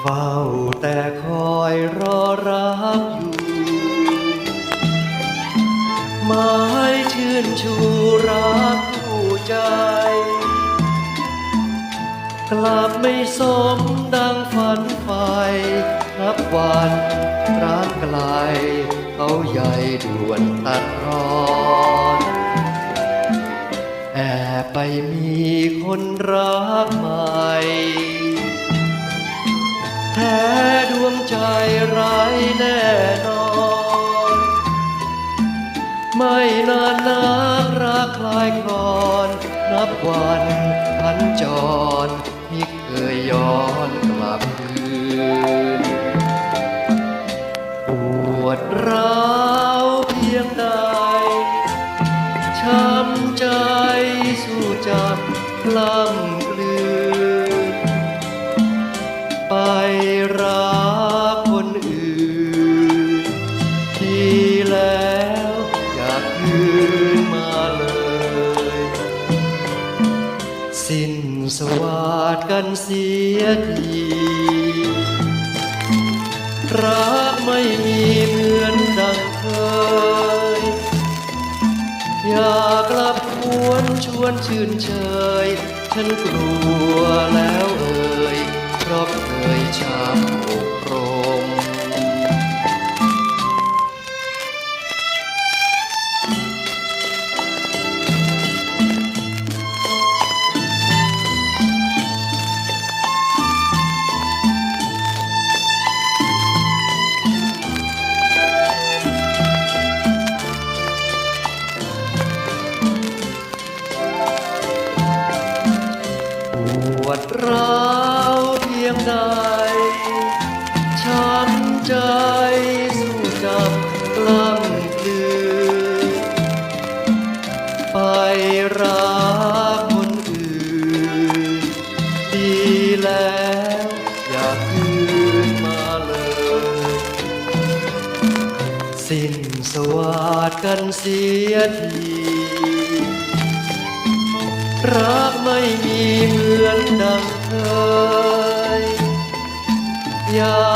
เฝ้าแต่คอยรอรักอยู่ไม้ชื่นชูรักผู้ใจกลับไม่สมดังฝันไฟนับวันรักไกลเขาใหญ่ดวนตัดรอน แอบไปมี คนรักใหม่ แท้ดวงใจไร้แน่นอน ไม่นานนักรักคลายคลอน นับวันพันจรมิเคยย้อนกลับคืน บกล้ำกลืนไปรักคนอื่น ที่แล้วอยากคืนมาเลย สิ้นสวัสดกันเสียทีรักไม่มี วนชวนชื่นเชย ฉันกลัวแล้วเอ่ยเพราะเคยช้ำอกร วดร้าวเพียงใดช้ำใจสู้จับกล้ำกลืนไปรักคนอื่น ดีแล้วอย่าคืนมาเลย สิ้นสวัสดกันเสียที รักไม่มีเหมือนดังเคยอยาก